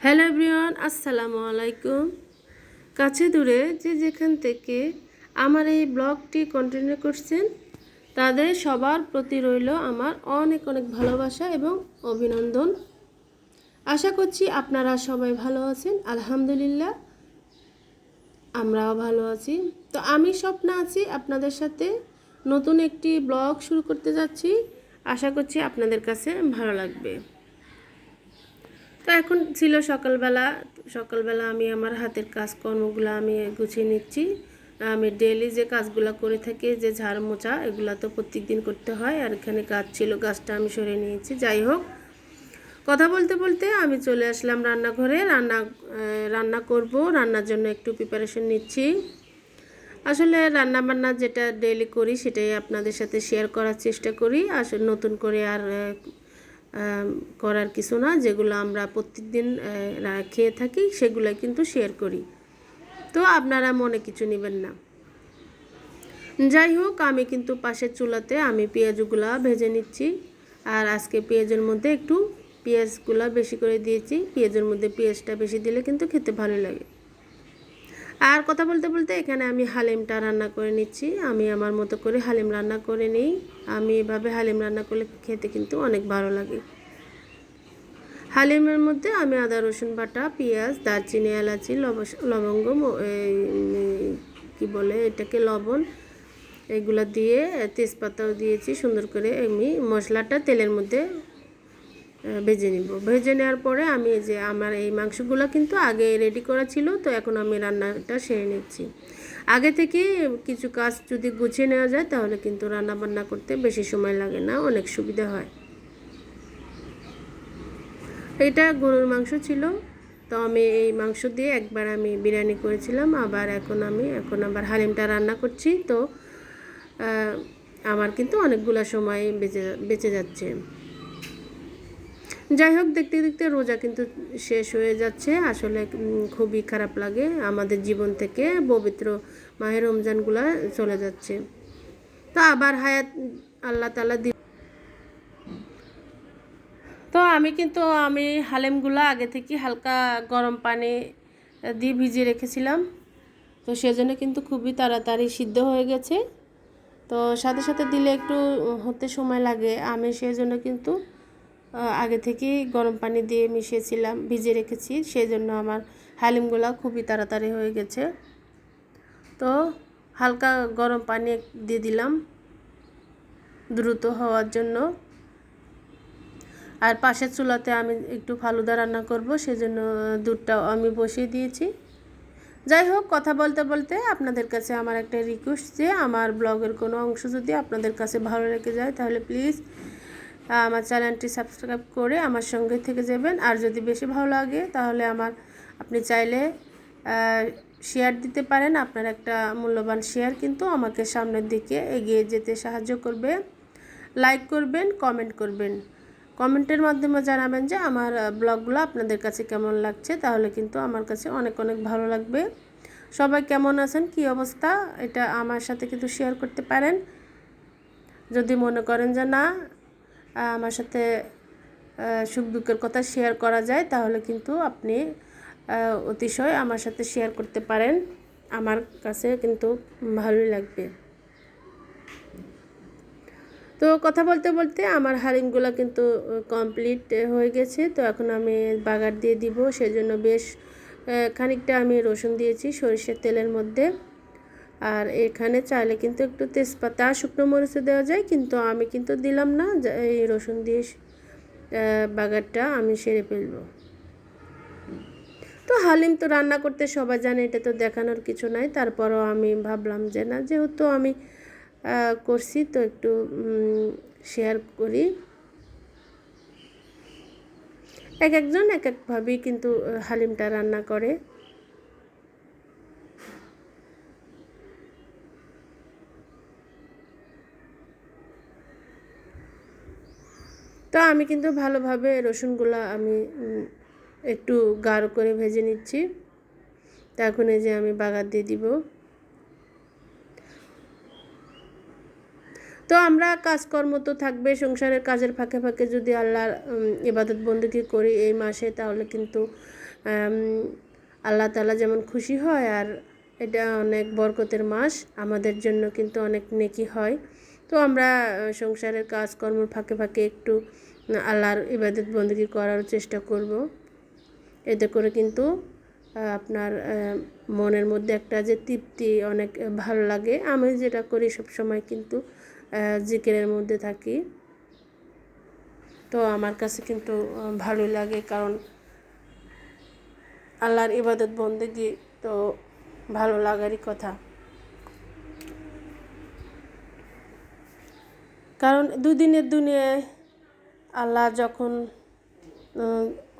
Hello everyone, আসসালামু আলাইকুম। কাছে দূরে যে যেখান থেকে আমার এই ব্লগটি কন্টিনিউ করছেন, তাদের সবার প্রতি রইল আমার অনেক অনেক ভালোবাসা এবং অভিনন্দন। আশা করছি আপনারা সবাই ভালো আছেন, আলহামদুলিল্লাহ, আমরাও ভালো আছি। তো আমি স্বপ্ন আছি আপনাদের সাথে নতুন একটি ব্লগ শুরু করতে যাচ্ছি। আশা করছি আপনাদের কাছে ভালো লাগবে। তো এখন ছিল সকালবেলা সকালবেলা আমি আমার হাতের কাজকর্মগুলো আমি গুছিয়ে নিচ্ছি। আমি ডেলি যে কাজগুলো করে থাকি, যে ঝাড় মোচা এগুলো তো প্রত্যেক দিন করতে হয়। আর এখানে গাছ ছিল গাছটা আমি সরে নিয়েছি। যাই হোক, কথা বলতে বলতে আমি চলে আসলাম রান্নাঘরে। রান্না রান্না করব, রান্নার জন্য একটু প্রিপারেশন নিচ্ছি। আসলে রান্না বান্না যেটা ডেলি করি, সেটাই আপনাদের সাথে শেয়ার করার চেষ্টা করি। আসলে নতুন করে আর করার কিছু না, যেগুলো আমরা প্রত্যেকদিন খেয়ে থাকি সেগুলো কিন্তু শেয়ার করি। তো আপনারা মনে কিছু নেবেন না। যাই হোক আমি কিন্তু পাশের চুলাতে আমি পেঁয়াজগুলা ভেজে নিচ্ছি। আর আজকে পেঁয়াজের মধ্যে একটু পেঁয়াজগুলা বেশি করে দিয়েছি। পেঁয়াজের মধ্যে পেঁয়াজটা বেশি দিলে কিন্তু খেতে ভালো লাগে। আর কথা বলতে বলতে এখানে আমি হালিমটা রান্না করে নিচ্ছি। আমি আমার মতো করে হালিম রান্না করে নিই। আমি এভাবে হালিম রান্না করলে খেতে কিন্তু অনেক ভালো লাগে। হালিমের মধ্যে আমি আদা, রসুন বাটা, পেঁয়াজ, দারচিনি, এলাচি লব- লবঙ্গ কি বলে এটাকে লবণ এগুলো দিয়ে তেজপাতাও দিয়েছি। সুন্দর করে আমি মশলাটা তেলের মধ্যে ভেজে নিব। ভেজে নেওয়ার পরে আমি যে আমার এই মাংসগুলো কিন্তু আগে রেডি করা ছিল, তো এখন আমি রান্নাটা সেরে নিচ্ছি। আগে থেকে কিছু কাজ যদি গুছিয়ে নেওয়া যায়, তাহলে কিন্তু রান্না বান্না করতে বেশি সময় লাগে না, অনেক সুবিধা হয়। এটা গরুর মাংস ছিল, তো আমি এই মাংস দিয়ে একবার আমি বিরিয়ানি করেছিলাম, আবার এখন আমি, এখন আবার হালিমটা রান্না করছি, তো আমার কিন্তু অনেকগুলো সময় বেঁচে বেঁচে যাচ্ছে। যাই হোক, দেখতে দেখতে রোজা কিন্তু শেষ হয়ে যাচ্ছে। আসলে খুবই খারাপ লাগে। আমাদের জীবন থেকে পবিত্র মাহের রমজানগুলা চলে যাচ্ছে। তো আবার হায়াত আল্লাহ তালা দি তো আমি কিন্তু, আমি হালিমগুলো আগে থেকে হালকা গরম পানি দিয়ে ভিজিয়ে রেখেছিলাম। তো সেজন্য কিন্তু খুবই তাড়াতাড়ি সিদ্ধ হয়ে গেছে। তো সাথে সাথে দিলে একটু হতে সময় লাগে। আমি সেই জন্য কিন্তু আগে থেকেই গরম পানি দিয়ে মিশিয়েছিলাম, ভিজিয়ে রেখেছি সেই জন্য আমার হালিমগুলো খুবই তাড়াতাড়ি হয়ে গেছে। তো হালকা গরম পানি দিয়ে দিলাম দ্রুত হওয়ার জন্য। আর পাশের চুলাতে আমি একটু ফালুদা রান্না করব, সেজন্য দুধটাও আমি বসিয়ে দিয়েছি। যাই হোক, কথা বলতে বলতে আপনাদের কাছে আমার একটা রিকোয়েস্ট যে, আমার ব্লগের কোনো অংশ যদি আপনাদের কাছে ভালো লেগে যায়, তাহলে প্লিজ আমার চ্যানেলটি সাবস্ক্রাইব করে আমার সঙ্গে থেকে যাবেন। আর যদি বেশি ভালো লাগে, তাহলে আমার, আপনি চাইলে শেয়ার দিতে পারেন। আপনার একটা মূল্যবান শেয়ার কিন্তু আমাকে সামনের দিকে এগিয়ে যেতে সাহায্য করবে। লাইক করবেন কমেন্ট করবেন। কমেন্টের মাধ্যমে জানাবেন যে আমার ব্লগগুলো আপনাদের কাছে কেমন লাগছে। তাহলে কিন্তু আমার কাছে অনেক অনেক ভালো লাগবে। সবাই কেমন আছেন? কি অবস্থা? এটা আমার সাথে কিন্তু শেয়ার করতে পারেন। যদি মনে করেন যে না আমার সাথে সুখ দুঃখের কথা শেয়ার করা যায়, তাহলে কিন্তু আপনি অতিশয় আমার সাথে শেয়ার করতে পারেন। আমার কাছে কিন্তু ভালোই লাগবে। তো কথা বলতে বলতে আমার হালিমগুলো কিন্তু কমপ্লিট হয়ে গেছে। তো এখন আমি বাগার দিয়ে দিব, সেজন্য বেশ খানিকটা আমি রসুন দিয়েছি, সরিষার তেলের মধ্যে। আর এখানে চাইলে কিন্তু একটু তেজপাতা শুকনো মরিচও দেওয়া যায়, কিন্তু আমি কিন্তু দিলাম না। এই রসুন দিয়ে বাগারটা আমি সেরে ফেলব। তো হালিম তো রান্না করতে সবাই জানে, এটা তো দেখানোর কিছু নাই। তারপরও আমি ভাবলাম যে না, যেহেতু আমি করছি, তো একটু শেয়ার করি। এক একজন এক একভাবেই কিন্তু হালিমটা রান্না করে। তো আমি কিন্তু ভালোভাবে রসুনগুলো আমি একটু গাঢ় করে ভেজে নিচ্ছি। তো এই যে আমি বাগার দিয়ে দিব। তো আমরা কাজকর্ম তো থাকবে, সংসারের কাজের ফাঁকে ফাঁকে যদি আল্লাহর ইবাদত বন্দুকি করি এই মাসে, তাহলে কিন্তু আল্লাহ তালা যেমন খুশি হয়, আর এটা অনেক বরকতের মাস। আমাদের জন্য কিন্তু অনেক নেকি হয়। তো আমরা সংসারের কাজকর্ম ফাঁকে ফাঁকে একটু আল্লাহর ইবাদত বন্দী করার চেষ্টা করব। এতে করে কিন্তু আপনার মনের মধ্যে একটা যে তৃপ্তি অনেক ভালো লাগে। আমি যেটা করি সব সময় কিন্তু জিকেরের মধ্যে থাকি। তো আমার কাছে কিন্তু ভালোই লাগে কারণ, আল্লাহর ইবাদত বন্দেগি তো ভালো লাগারই কথা। কারণ দুদিনের দুনিয়ায় আল্লাহ যখন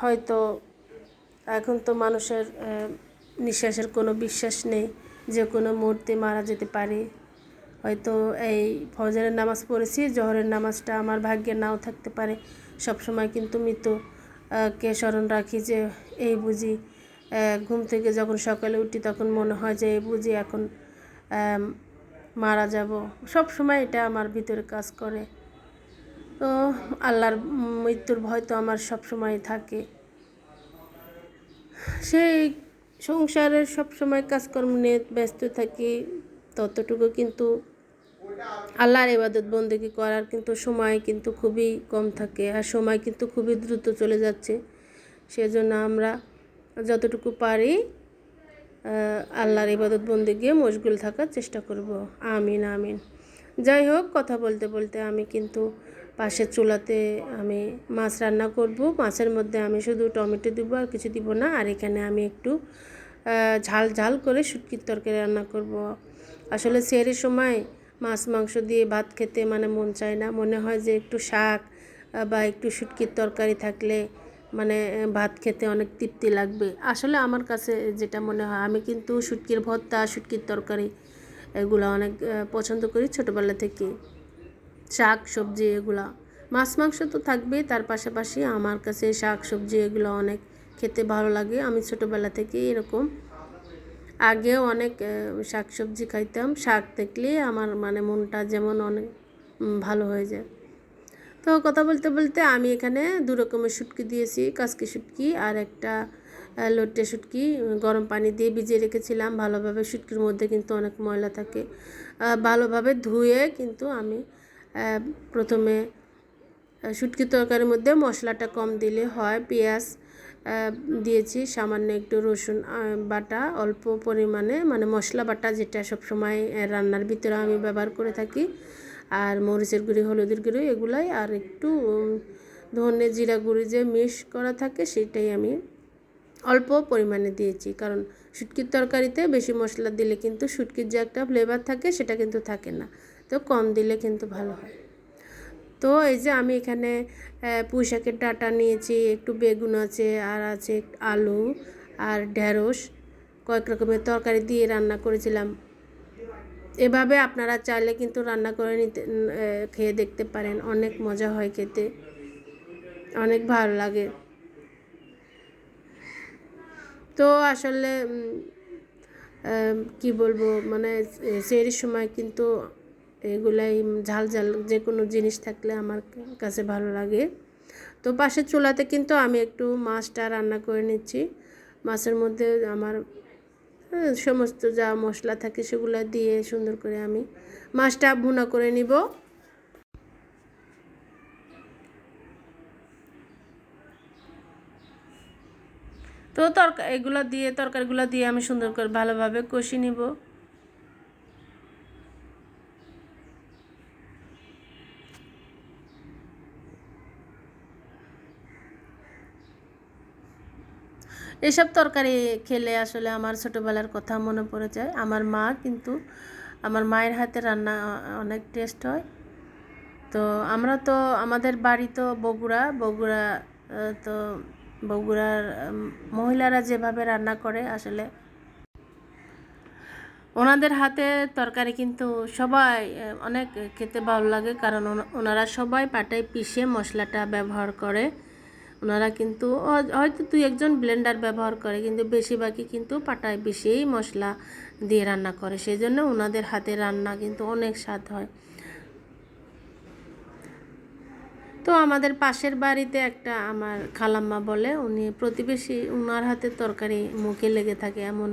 হয়তো এখন তো মানুষের নিঃশ্বাসের কোনো বিশ্বাস নেই যে কোনো মুহূর্তে মারা যেতে পারে। হয়তো এই ফজরের নামাজ পড়েছি, জহরের নামাজটা আমার ভাগ্যে নাও থাকতে পারে। সব সময় কিন্তু মৃত্যু কে স্মরণ রাখি যে এই বুঝি ঘুম থেকে যখন সকালে উঠি তখন মনে হয় যে এই বুঝি এখন মারা যাব। সব সময় এটা আমার ভিতরে কাজ করে। তো আল্লাহর মৃত্যুর ভয় তো আমার সব সময় থাকে। সেই সংসারের সব সময় কাজকর্ম নিয়ে ব্যস্ত থাকি ততটুকু, কিন্তু আল্লাহর ইবাদত বন্দেগি করার কিন্তু সময় কিন্তু খুবই কম থাকে আর সময় কিন্তু খুবই দ্রুত চলে যাচ্ছে। সেজন্য আমরা যতটুকু পারি আল্লাহর ইবাদত বন্দেগি মশগুল থাকার চেষ্টা করব। আমিন আমিন। যাই হোক, কথা বলতে বলতে আমি কিন্তু পাশের চুলাতে আমি মাছ রান্না করব। মাছের মধ্যে আমি শুধু টমেটো দিব আর কিছু দিব না। আর এখানে আমি একটু ঝাল ঝাল করে শুটকির তরকারি রান্না করব। আসলে সেরের সময় মাছ মাংস দিয়ে ভাত খেতে মানে মন চায় না। মনে হয় যে একটু শাক বা একটু শুটকির তরকারি থাকলে মানে ভাত খেতে অনেক তৃপ্তি লাগবে। আসলে আমার কাছে যেটা মনে হয়, আমি কিন্তু শুটকির ভর্তা, শুটকির তরকারি এগুলো অনেক পছন্দ করি ছোটোবেলা থেকে। শাক, সবজি এগুলা। মাছ, মাংস তো থাকবেই, তার পাশাপাশি আমার কাছে শাক, সবজি এগুলো অনেক খেতে ভালো লাগে। আমি ছোটোবেলা থেকে এরকম। আগেও অনেক শাক, সবজি খাইতাম। শাক দেখলে আমার মানে মনটা যেমন অনেক ভালো হয়ে যায়। তো কথা বলতে বলতে আমি এখানে দু রকমের শুটকি দিয়েছি, কাসকি শুটকি আর একটা লোটে শুটকি। গরম পানি দিয়ে ভিজিয়ে রেখেছিলাম, ভালোভাবে শুটকির মধ্যে কিন্তু অনেক ময়লা থাকে। ভালোভাবে ধুয়ে কিন্তু আমি প্রথমে শুটকি তরকারির মধ্যে মশলাটা কম দিলে হয়, পেঁয়াজ দিয়েছি, সামান্য একটু রসুন বাটা, অল্প পরিমাণে মানে মশলা বাটা যেটা সবসময় রান্নার ভিতরে আমি ব্যবহার করে থাকি। আর মরিচের গুঁড়ি, হলুদের গুঁড়ি এগুলাই, আর একটু ধনে জিরা গুঁড়ি যে মিক্স করা থাকে সেটাই আমি অল্প পরিমাণে দিয়েছি। কারণ শুটকির তরকারিতে বেশি মশলা দিলে কিন্তু শুটকির যে একটা ফ্লেভার থাকে সেটা কিন্তু থাকে না। তো কম দিলে কিন্তু ভালো হয়। তো এই যে আমি এখানে পুঁই শাকের ডাঁটা নিয়েছি, একটু বেগুন আছে, আর আছে আলু আর ঢেঁড়স। কয়েক রকমের তরকারি দিয়ে রান্না করেছিলাম। এভাবে আপনারা চাইলে কিন্তু রান্না করে নিতে খেয়ে দেখতে পারেন। অনেক মজা হয় খেতে। অনেক ভালো লাগে। তো আসলে কি বলব মানে সেই সময় কিন্তু এগুলাই ঝাল ঝাল যে কোনো জিনিস থাকলে আমার কাছে ভালো লাগে। তো পাশের চুলাতে কিন্তু আমি একটু মাছটা রান্না করে নিচ্ছি। মাছের মধ্যে আমার সমস্ত যা মশলা থাকে সেগুলো দিয়ে সুন্দর করে আমি মাছটা ভুনা করে নিব। তো তরকা এগুলো দিয়ে, তরকারিগুলো দিয়ে আমি সুন্দর করে ভালোভাবে কষি নিব। এসব তরকারি খেলে আসলে আমার ছোটোবেলার কথা মনে পড়ে যায়। আমার মা কিন্তু, আমার মায়ের হাতে রান্না অনেক টেস্ট হয়। তো আমরা তো, আমাদের বাড়ি তো বগুড়া বগুড়া তো বগুড়ার মহিলারা যেভাবে রান্না করে আসলে। ওনাদের হাতে তরকারি কিন্তু সবাই, অনেক খেতে ভালো লাগে, কারণ ওনারা সবাই পাটায় পিষে মশলাটা ব্যবহার করে। ওনারা কিন্তু হয়তো দুই একজন ব্লেন্ডার ব্যবহার করে, কিন্তু বেশিরভাগই কিন্তু পাটায় পিষেই মশলা দিয়ে রান্না করে। সেই জন্য ওনাদের হাতে রান্না কিন্তু অনেক স্বাদ হয়। তো আমাদের পাশের বাড়িতে একটা আমার খালাম্মা বলে, উনি প্রতিবেশী, উনার হাতের তরকারি মুখে লেগে থাকে এমন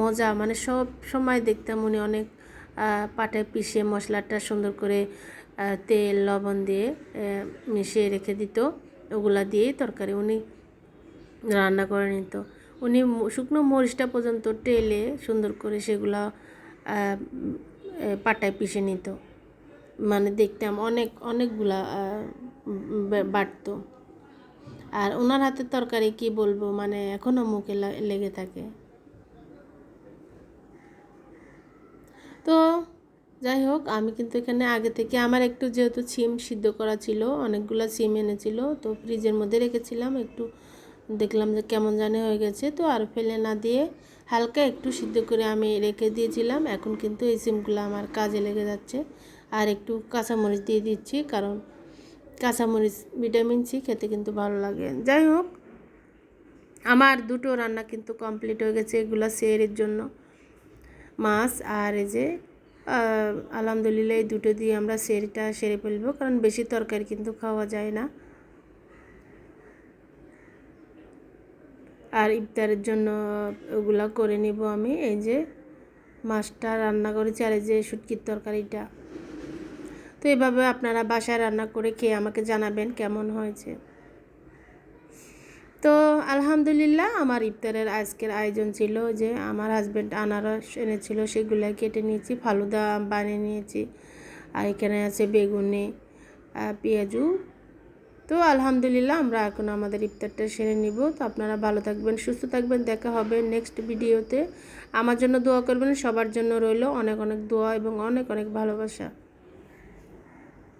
মজা। মানে সব সময় দেখতাম উনি অনেক পাটে পিষে মশলাটা সুন্দর করে তেল, লবণ দিয়ে মিশিয়ে রেখে দিত। ওগুলা দিয়েই তরকারি উনি রান্না করে নিত। উনি শুকনো মরিচটা পর্যন্ত টেলে সুন্দর করে সেগুলা পাটায় পিষে নিত। মানে দেখতাম অনেক অনেকগুলা আহ, উম, বা- বাটতো আর ওনার হাতের তরকারি কি বলব মানে এখনও মুখে লেগে থাকে। তো যাই হোক, আমি কিন্তু এখানে আগে থেকে আমার একটু যেহেতু সিম সিদ্ধ করা ছিল, অনেকগুলো সিম এনেছিল, তো ফ্রিজের মধ্যে রেখেছিলাম, একটু দেখলাম যে কেমন জানে হয়ে গেছে, তো আর ফেলে না দিয়ে হালকা একটু সিদ্ধ করে আমি রেখে দিয়েছিলাম, এখন কিন্তু এই সিমগুলো আমার কাজে লেগে যাচ্ছে। আর একটু কাঁচামরিচ দিয়ে দিচ্ছি, কারণ কাঁচামরিচ, ভিটামিন সি খেতে কিন্তু ভালো লাগে। যাই হোক, আমার দুটো রান্না কিন্তু কমপ্লিট হয়ে গেছে, এগুলো সেরের জন্য। মাছ আর এই যে আলহামদুলিল্লাহ এই দুটো দিয়ে আমরা সেরিটা সেরে ফেলব, কারণ বেশি তরকারি কিন্তু খাওয়া যায় না। আর ইফতারের জন্য ওগুলা করে নিব আমি, এই যে মাছটা রান্না করেছি আর এই যে শুটকির তরকারিটা। তো এভাবে আপনারা বাসায় রান্না করে খেয়ে আমাকে জানাবেন কেমন হয়েছে। তো আলহামদুলিল্লাহ আমার ইফতারের আজকের আয়োজন ছিল যে আমার হাজব্যান্ড আনারস এনেছিল, সেগুলো কেটে নিয়েছি, ফালুদা বানিয়ে নিয়েছি, আর এখানে আছে বেগুনি পেঁয়াজু। তো আলহামদুলিল্লাহ আমরা এখন আমাদের ইফতারটা সেরে নিব। তো আপনারা ভালো থাকবেন, সুস্থ থাকবেন। দেখা হবে নেক্সট ভিডিওতে আমার জন্য দোয়া করবেন, সবার জন্য রইল অনেক অনেক দোয়া এবং অনেক অনেক ভালোবাসা।